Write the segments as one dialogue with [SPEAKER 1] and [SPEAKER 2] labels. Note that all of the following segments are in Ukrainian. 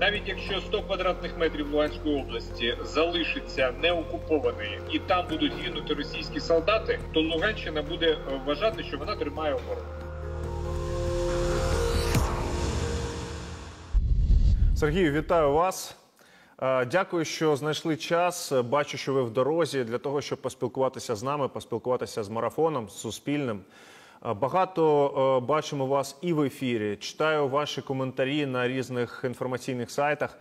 [SPEAKER 1] Навіть якщо 100 квадратних метрів Луганської області залишиться неокупованою і там будуть гинути російські солдати, то Луганщина буде е, вважати, що вона тримає оборону.
[SPEAKER 2] Сергію, вітаю вас. Е, Дякую, що знайшли час. Бачу, що ви в дорозі для того, щоб поспілкуватися з нами, поспілкуватися з марафоном, з суспільним. Е, Багато е, бачимо вас і в ефірі. Читаю ваші коментарі на різних інформаційних сайтах.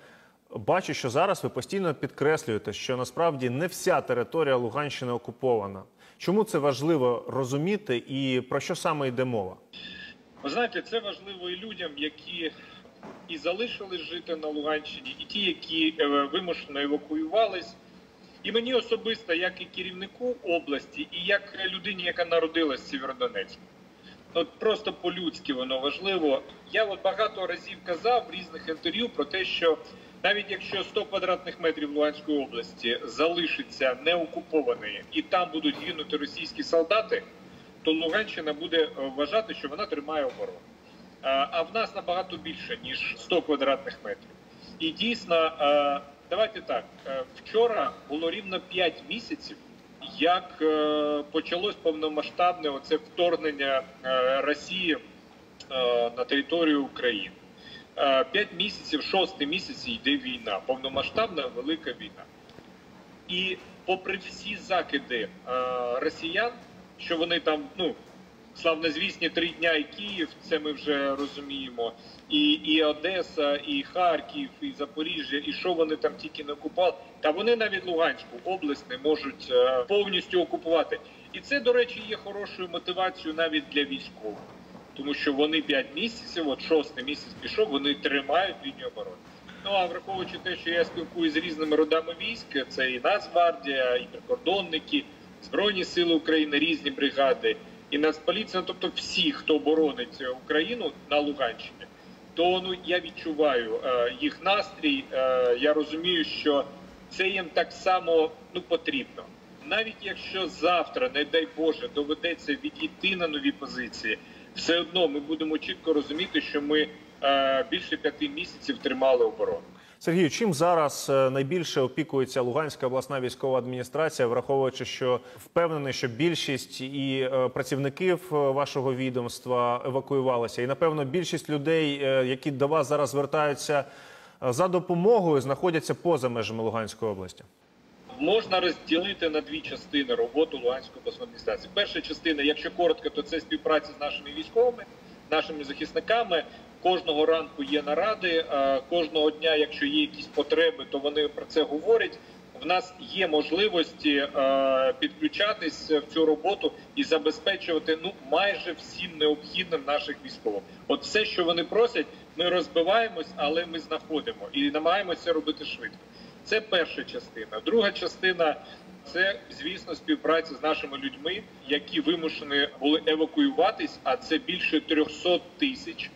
[SPEAKER 2] Бачу, що зараз ви постійно підкреслюєте, що насправді не вся територія Луганщини окупована. Чому це важливо розуміти і про що саме йде мова?
[SPEAKER 1] Ви знаєте, це важливо і людям, які і залишились жити на Луганщині, і ті, які е, вимушено евакуювались. І мені особисто, як і керівнику області, і як людині, яка народилась в Сєвєродонецьку. От просто по-людськи воно важливо. Я от багато разів казав в різних інтерв'ю про те, що навіть якщо 100 квадратних метрів Луганської області залишиться неокупованою і там будуть гинути російські солдати, то Луганщина буде е, вважати, що вона тримає оборону. А а в нас набагато більше ніж 100 квадратних метрів. І дійсно, е, давайте так. е, Вчора було рівно 5 місяців, як е, почалось повномасштабне оце вторгнення е, Росії е, на територію України. П'ять місяців, шостий місяць йде війна, повномасштабна велика війна. І попри всі закиди росіян, що вони там, ну славнозвісні три дня і Київ, це ми вже розуміємо, і, і Одеса, і Харків, і Запоріжжя, і що вони там тільки не окупали. Та вони навіть Луганську область не можуть е, повністю окупувати. І це, до речі, є хорошою мотивацією навіть для військових, тому що вони п'ять місяців, от шостий місяць пішов, вони тримають лінію оборони. Ну а враховуючи те, що я спілкуюся з різними родами військ, це і Нацгвардія, і прикордонники, Збройні Сили України, різні бригади, і Нацполіція, ну, тобто всі, хто боронить Україну на Луганщині, то ну я відчуваю е, їх настрій. Е, я розумію, що це їм так само ну потрібно. Навіть якщо завтра, не дай Боже, доведеться відійти на нові позиції, все одно ми будемо чітко розуміти, що ми е, більше п'яти місяців тримали оборону.
[SPEAKER 2] Сергію, чим зараз е, найбільше опікується Луганська обласна військова адміністрація, враховуючи, що впевнений, що більшість і е, працівників е, вашого відомства евакуювалися, і напевно більшість людей, які до вас зараз звертаються за допомогою, знаходяться поза межами Луганської області.
[SPEAKER 1] Можна розділити на дві частини роботу Луганської обласної адміністрації. Перша частина, якщо коротко, то це співпраця з нашими військовими, нашими захисниками. Кожного ранку є наради. Кожного дня, якщо є якісь потреби, то вони про це говорять. В нас є можливості е, підключатись в цю роботу і забезпечувати ну майже всім необхідним наших військових. От все, що вони просять, ми розбиваємось, але ми знаходимо і намагаємося робити швидко. Це перша частина. Друга частина це, звісно, співпраця з нашими людьми, які вимушені були евакуюватись, а це більше 300 тисяч.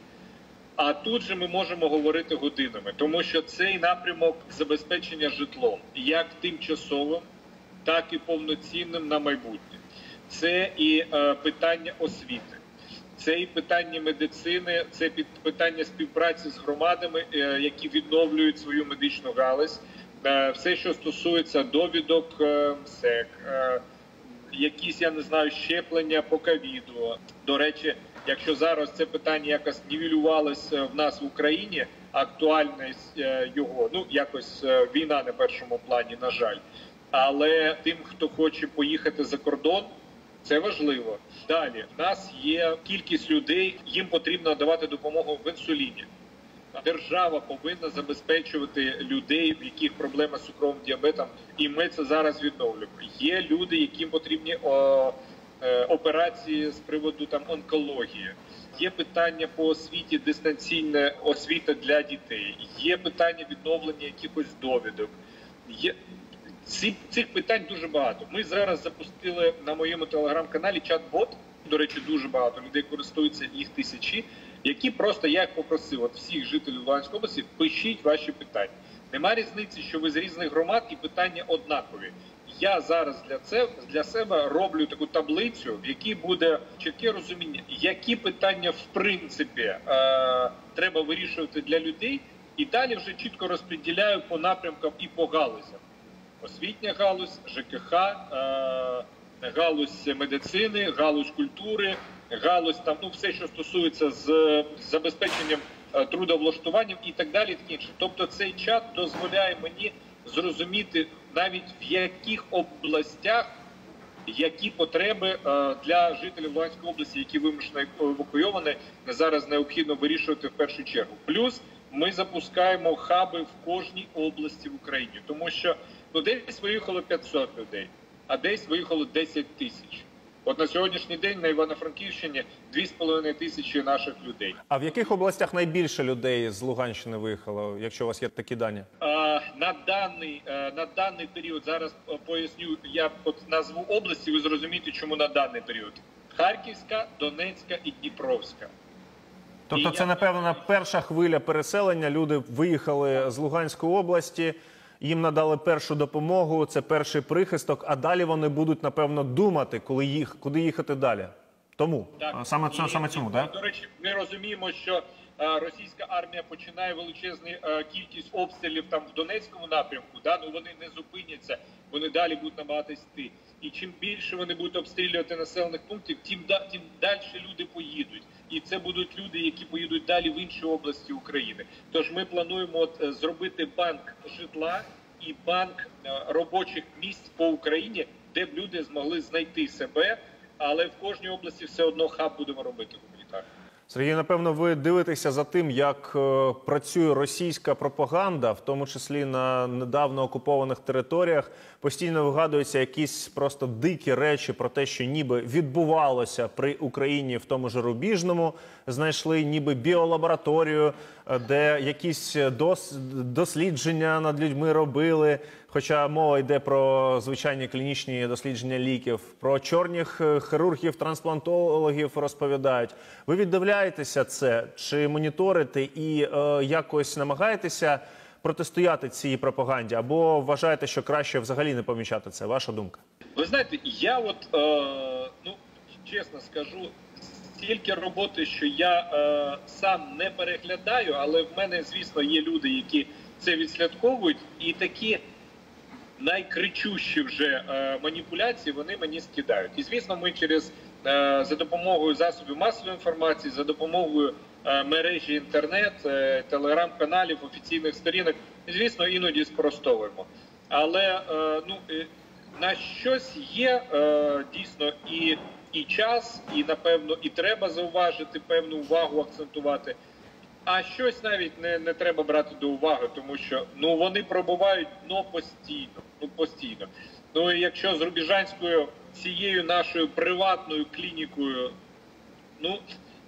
[SPEAKER 1] А тут же ми можемо говорити годинами, тому що цей напрямок забезпечення житлом як тимчасовим, так і повноцінним на майбутнє. Це і е, питання освіти, це і питання медицини, це під питання співпраці з громадами, е, які відновлюють свою медичну галузь. Е, все, що стосується довідок е, МСЕК, е, якісь я не знаю щеплення по ковіду. До речі, якщо зараз це питання якось нівелювалося в нас в Україні, актуальність е, його ну якось е, війна на першому плані, на жаль. Але тим, хто хоче поїхати за кордон, це важливо. Далі в нас є кількість людей, їм потрібно давати допомогу в інсуліні. Держава повинна забезпечувати людей, в яких проблема з цукровим діабетом, і ми це зараз відновлюємо. Є люди, яким потрібні о, операції з приводу там онкології. Є питання по освіті, дистанційна освіта для дітей. Є питання відновлення якихось довідок. Є ці, цих питань дуже багато. Ми зараз запустили на моєму телеграм-каналі чат-бот. До речі, дуже багато людей користуються їх тисячі, які просто я їх попросив от всіх жителів Луганської області, пишіть ваші питання. Нема різниці, що ви з різних громад і питання однакові. Я зараз для це для себе роблю таку таблицю, в якій буде чітке розуміння, які питання в принципі е, треба вирішувати для людей, і далі вже чітко розподіляю по напрямкам і по галузям. Освітня галузь, ЖКХ, е, галузь медицини, галузь культури, галузь там ну все, що стосується з, з забезпеченням е, трудовлаштуванням і так далі. Так інше. Тобто цей чат дозволяє мені зрозуміти навіть в яких областях які потреби е, для жителів Луганської області, які вимушено евакуйовані, зараз необхідно вирішувати в першу чергу. Плюс ми запускаємо хаби в кожній області в Україні, тому що ну десь виїхало 500 людей, а десь виїхало 10 тисяч. От на сьогоднішній день на Івано-Франківщині 2,5 тисячі наших людей.
[SPEAKER 2] А в яких областях найбільше людей з Луганщини виїхало, якщо у вас є такі дані?
[SPEAKER 1] А, на даний е, на даний період зараз поясню. Я от назву області. Ви зрозумієте, чому на даний період: Харківська, Донецька і Дніпровська.
[SPEAKER 2] Тобто,
[SPEAKER 1] І
[SPEAKER 2] це
[SPEAKER 1] я-
[SPEAKER 2] напевно перша хвиля переселення. Люди виїхали з Луганської області, їм надали першу допомогу. Це перший прихисток. А далі вони будуть напевно думати, коли їх куди їхати далі. Тому А, саме це
[SPEAKER 1] І-
[SPEAKER 2] саме цьому, так?
[SPEAKER 1] До речі, ми розуміємо, що е, російська армія починає величезну е, кількість обстрілів там в Донецькому напрямку. Да? Ну вони не зупиняться, вони далі будуть намагатись йти. І чим більше вони будуть обстрілювати населених пунктів, тим да тим далі люди поїдуть. І це будуть люди, які поїдуть далі в інші області України. Тож ми плануємо е, зробити банк житла і банк е, робочих місць по Україні, де б люди змогли знайти себе. Але в кожній області все одно хаб будемо робити гуманітарний.
[SPEAKER 2] Сергій, напевно, ви дивитеся за тим, як е, працює російська пропаганда, в тому числі на недавно окупованих територіях. Постійно вигадуються якісь просто дикі речі про те, що ніби відбувалося при Україні в тому ж Рубіжному. Знайшли ніби біолабораторію, е, де якісь дос- дослідження над людьми робили. Хоча мова йде про звичайні клінічні дослідження ліків, про чорних е, хірургів, трансплантологів розповідають. Ви віддивляєтеся це чи моніторите і е, якось намагаєтеся протистояти цій пропаганді, або вважаєте, що краще взагалі не помічати це? Ваша думка?
[SPEAKER 1] Ви знаєте, я от е, ну чесно скажу, стільки роботи, що я е, сам не переглядаю, але в мене, звісно, є люди, які це відслідковують, і такі найкричущі вже е, маніпуляції вони мені скидають. І звісно, ми через е, за допомогою засобів масової інформації, за допомогою е, мережі інтернет, телеграм-каналів, офіційних сторінок, звісно, іноді спростовуємо. Але ну на щось є дійсно і, і час, і напевно, і треба зауважити певну увагу, акцентувати. А щось навіть не, не треба брати до уваги, тому що ну вони пробувають ну постійно. Ну постійно. Ну і якщо з Рубіжанською цією нашою приватною клінікою, ну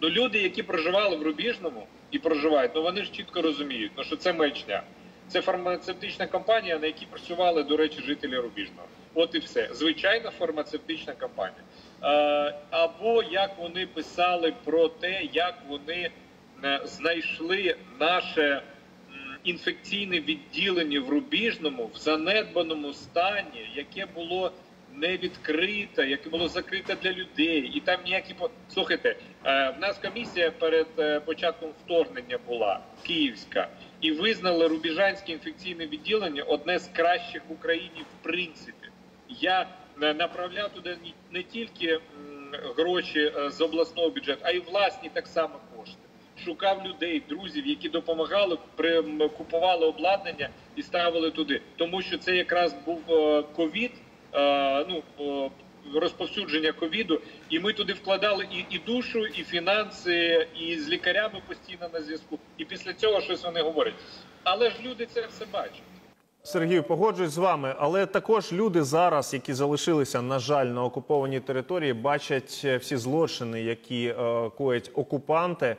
[SPEAKER 1] ну люди, які проживали в Рубіжному і проживають, ну вони ж чітко розуміють, ну що це маячня. Це фармацевтична компанія, на якій працювали, до речі, жителі Рубіжного. От і все. Звичайна фармацевтична компанія. Е, або як вони писали про те, як вони знайшли наше інфекційне відділення в Рубіжному в занедбаному стані, яке було не відкрите, яке було закрите для людей, і там ніякі слухайте. е, В нас комісія перед е, початком вторгнення була київська, і визнали Рубіжанське інфекційне відділення одне з кращих в Україні в принципі. Я е, направляв туди не тільки гроші е, з обласного бюджету, а й власні так само. Шукав людей, друзів, які допомагали, при- купували обладнання і ставили туди. Тому що це якраз був е, ковід, е, ну е, розповсюдження ковіду, і ми туди вкладали і, і душу, і фінанси, і з лікарями постійно на зв'язку. І після цього щось вони говорять. Але ж люди це все бачать.
[SPEAKER 2] Сергію, погоджуюсь з вами, але також люди зараз, які залишилися, на жаль, на окупованій території, бачать всі злочини, які е, коять окупанти.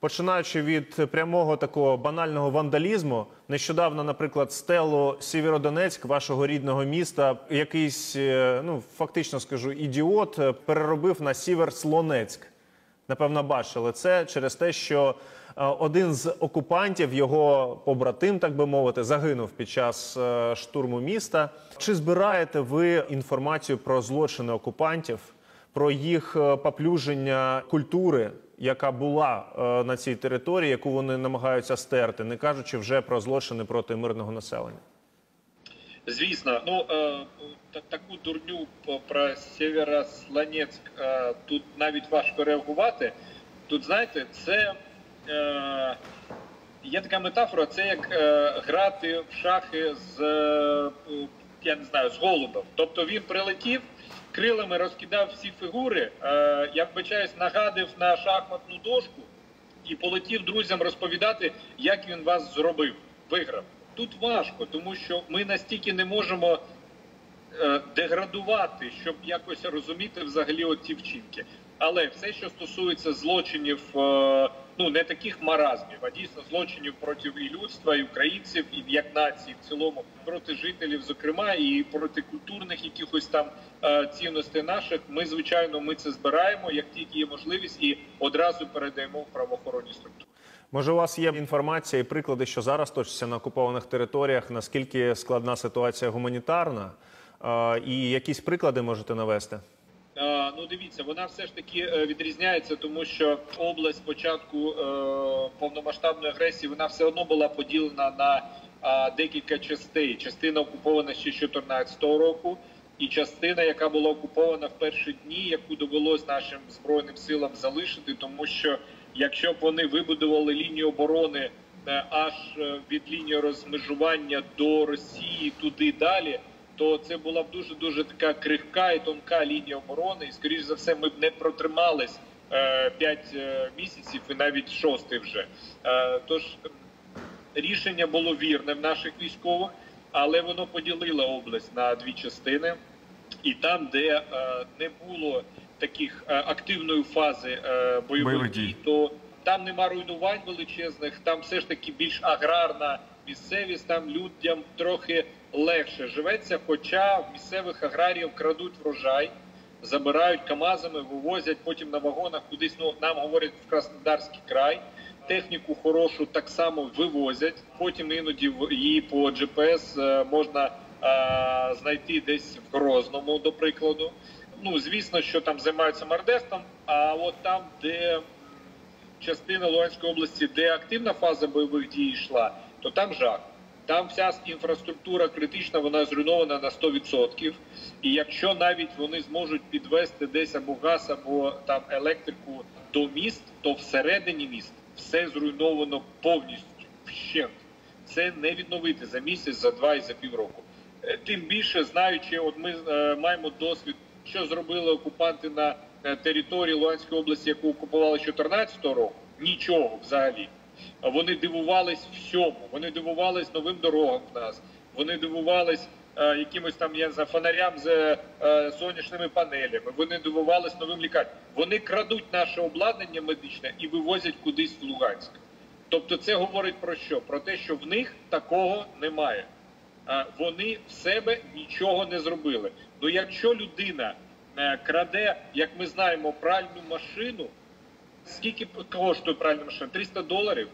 [SPEAKER 2] Починаючи від прямого такого банального вандалізму, нещодавно, наприклад, стелу Сєвєродонецьк, вашого рідного міста, якийсь, е, ну фактично скажу, ідіот е, переробив на Сіверслонецьк. напевно, бачили це через те, що е, один з окупантів, його побратим, так би мовити, загинув під час штурму міста. Чи збираєте ви інформацію про злочини окупантів, про їх поплюження культури, яка була е, на цій території, яку вони намагаються стерти, не кажучи вже про злочини проти мирного населення?
[SPEAKER 1] Звісно, ну е, таку дурню про Сєвєрослонецьк е, тут навіть важко реагувати. Тут знаєте, це є така метафора, це як грати в шахи з я не знаю, з голубом. Тобто він прилетів, крилами розкидав всі фігури, е, я вбачаюсь, нагадив на шахматну дошку і полетів друзям розповідати, як він вас зробив, виграв. Тут важко, тому що ми настільки не можемо е, деградувати, щоб якось розуміти взагалі от ці вчинки. Але все, що стосується злочинів, е, ну не таких маразмів, а дійсно злочинів проти і людства, і українців, і як нації в цілому, проти жителів, зокрема, і проти культурних якихось там е, цінностей наших, ми звичайно ми це збираємо, як тільки є можливість, і одразу передаємо в правоохоронні структури.
[SPEAKER 2] Може, у вас є інформація і приклади, що зараз точиться на окупованих територіях, наскільки складна ситуація гуманітарна, Е, і якісь приклади можете навести?
[SPEAKER 1] Е, Ну, дивіться, вона все ж таки е, відрізняється, тому що область спочатку е, повномасштабної агресії вона все одно була поділена на декілька частей. Частина окупована ще з 2014 року, і частина, яка була окупована в перші дні, яку довелось нашим збройним силам залишити, тому що якщо б вони вибудували лінію оборони аж від лінії розмежування до Росії туди далі то це була б дуже дуже така крихка і тонка лінія оборони. І скоріш за все, ми б не протримались 5 місяців і навіть шостий вже. Е, Тож рішення було вірне в наших військових, але воно поділило область на дві частини, і там, де е, не було таких е, активної фази е, бойових дій. то там нема руйнувань величезних, там все ж таки більш аграрна місцевість, там людям трохи легше живеться. Хоча місцевих аграріїв крадуть врожай, забирають камазами, вивозять потім на вагонах кудись. Ну нам говорять в Краснодарський край. Техніку хорошу так само вивозять. Потім іноді її по GPS е, можна е, знайти десь в Грозному, до прикладу. Ну звісно, що там займаються мардестом. А от там, де частина Луганської області, де активна фаза бойових дій йшла, то там жах. Там вся інфраструктура критична, вона зруйнована на 100%. І якщо навіть вони зможуть підвести десь або газ, або там електрику до міст, то всередині міст все зруйновано повністю вщент. Це не відновити за місяць, за два і за півроку. Е, Тим більше, знаючи, от ми е, маємо досвід, що зробили окупанти на території Луганської області, яку окупували з 2014 року, нічого взагалі. Вони дивувались всьому. Вони дивувались новим дорогам в нас. Вони дивувались е, якимось там не фонарям з е, сонячними панелями. Вони дивувались новим лікарням. Вони крадуть наше обладнання медичне і вивозять кудись в Луганськ. Тобто, це говорить про що? Про те, що в них такого немає. Вони в себе нічого не зробили. Ну якщо людина е, краде, як ми знаємо, пральну машину, скільки коштує пральна машина? 300 доларів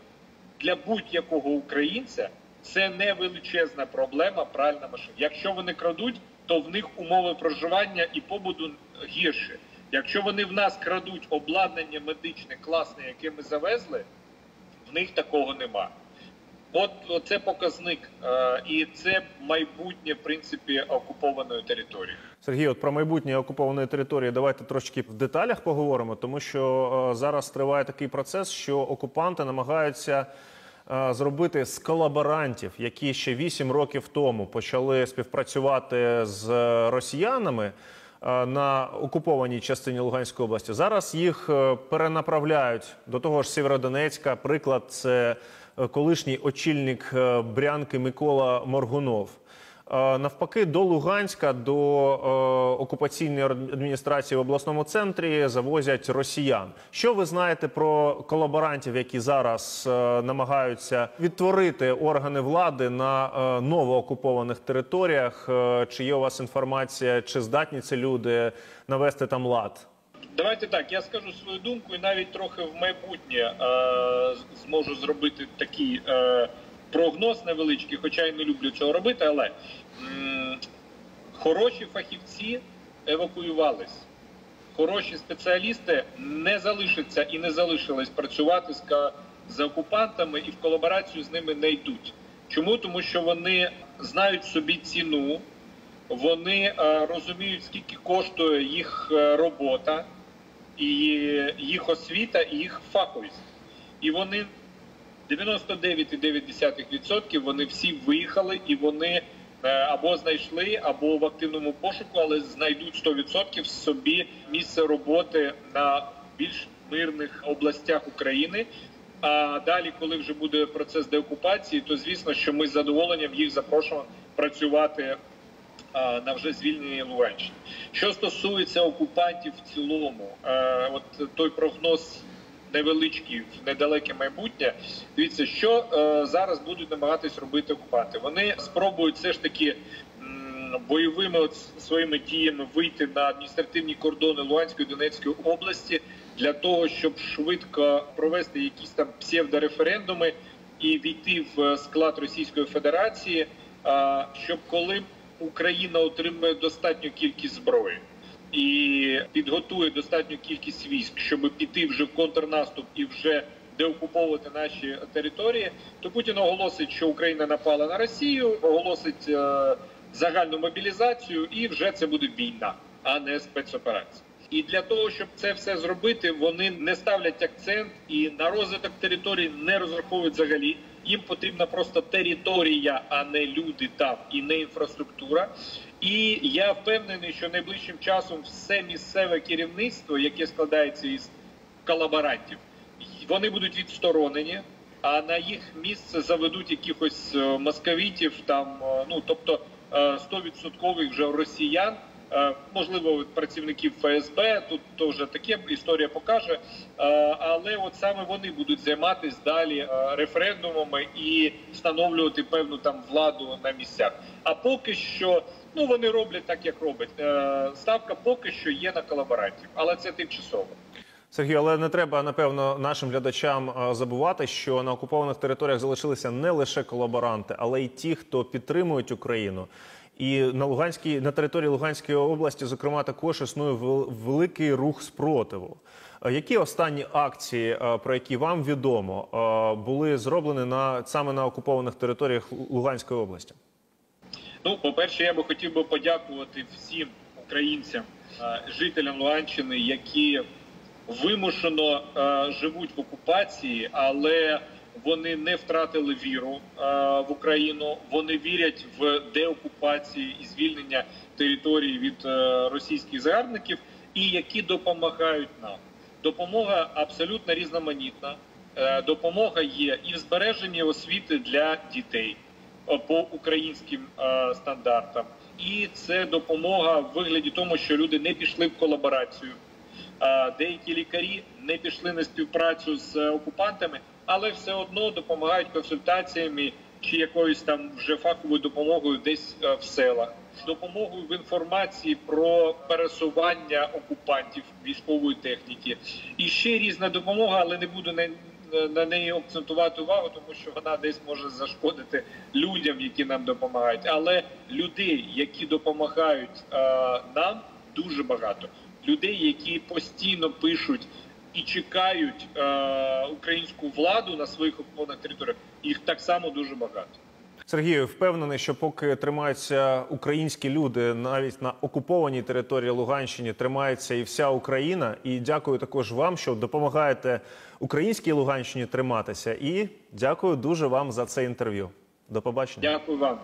[SPEAKER 1] для будь-якого українця це не величезна проблема пральна машина. Якщо вони крадуть, то в них умови проживання і побуду гірші. Якщо вони в нас крадуть обладнання медичне класне, яке ми завезли, в них такого нема. От це показник, е, і це майбутнє в принципі окупованої території.
[SPEAKER 2] Сергій, от про майбутнє окупованої території давайте трошки в деталях поговоримо, тому що е, зараз триває такий процес, що окупанти намагаються е, зробити з колаборантів, які ще 8 років тому почали співпрацювати з росіянами на окупованій частині Луганської області. Зараз їх перенаправляють до того ж Сєвєродонецька. Приклад це колишній очільник е, Брянки Микола Моргунов. Е, Навпаки, до Луганська, до е, окупаційної адміністрації в обласному центрі завозять росіян. Що ви знаєте про колаборантів, які зараз намагаються відтворити органи влади на новоокупованих територіях? Чи є у вас інформація, чи здатні ці люди навести там лад?
[SPEAKER 1] Давайте так. Я скажу свою думку, і навіть трохи в майбутнє е, зможу зробити такий е, прогноз невеличкий, хоча й не люблю цього робити, але м, хороші фахівці евакуювались. Хороші спеціалісти не залишаться і не залишились працювати з, з окупантами і в колаборацію з ними не йдуть. Чому? Тому що вони знають собі ціну, вони е, розуміють, скільки коштує їх е, робота, і їх освіта, і їх фаховість. І вони 99,9% вони всі виїхали і вони е, або знайшли, або в активному пошуку, але знайдуть 100% собі місце роботи на більш мирних областях України. А далі, коли вже буде процес деокупації, то звісно, що ми з задоволенням їх запрошуємо працювати на вже звільненій Луганщині. Що стосується окупантів в цілому, е, от той прогноз невеличкий в недалеке майбутнє. Дивіться, що е, зараз будуть намагатись робити окупанти. Вони спробують все ж таки бойовими от своїми діями вийти на адміністративні кордони Луганської Донецької області для того, щоб швидко провести якісь там псевдореферендуми і війти в склад Російської Федерації, щоб коли Україна отримає достатню кількість зброї і підготує достатню кількість військ, щоб піти вже в контрнаступ і вже деокуповувати наші території, то Путін оголосить, що Україна напала на Росію, оголосить е, загальну мобілізацію, і вже це буде війна, а не спецоперація. І для того, щоб це все зробити, вони не ставлять акцент і на розвиток території не розраховують взагалі. Їм потрібна просто територія, а не люди там і не інфраструктура. І я впевнений, що найближчим часом все місцеве керівництво, яке складається із колаборантів, вони будуть відсторонені. А на їх місце заведуть якихось е, московітів, там е, ну тобто е, 100% вже росіян, е, можливо, працівників ФСБ. Тут теж таке історія покаже. Е, Але от саме вони будуть займатися далі е, референдумами і встановлювати певну там владу на місцях. А поки що, ну вони роблять так, як роблять. Е, Ставка поки що є на колаборантів, але це тимчасово.
[SPEAKER 2] Сергій, але не треба напевно нашим глядачам е, забувати, що на окупованих територіях залишилися не лише колаборанти, але й ті, хто підтримують Україну. І на Луганській на території Луганської області, зокрема, також існує великий рух спротиву. Е, Які останні акції, е, про які вам відомо, е, були зроблені на саме на окупованих територіях Луганської області?
[SPEAKER 1] Ну, по-перше, я би хотів би подякувати всім українцям, жителям Луганщини, які вимушено живуть в окупації, але вони не втратили віру е, в Україну. Вони вірять в деокупації і звільнення території від е, російських загарбників, і які допомагають нам. Допомога абсолютно різноманітна. Е, Допомога є і в збереженні освіти для дітей по українським стандартам, і це допомога в вигляді тому, що люди не пішли в колаборацію. Деякі лікарі не пішли на співпрацю з окупантами, але все одно допомагають консультаціями чи якоюсь там вже фаховою допомогою десь е, в селах, допомогою в інформації про пересування окупантів військової техніки. І ще різна допомога, але не буду на, на неї акцентувати увагу, тому що вона десь може зашкодити людям, які нам допомагають. Але людей, які допомагають е, нам, дуже багато. Людей, які постійно пишуть і чекають е, українську владу на своїх окупованих територіях, їх так само дуже багато.
[SPEAKER 2] Сергію, впевнений, що поки тримаються українські люди навіть на окупованій території Луганщини, тримається і вся Україна. І дякую також вам, що допомагаєте українській Луганщині триматися. І дякую дуже вам за це інтерв'ю. До побачення.
[SPEAKER 1] Дякую вам.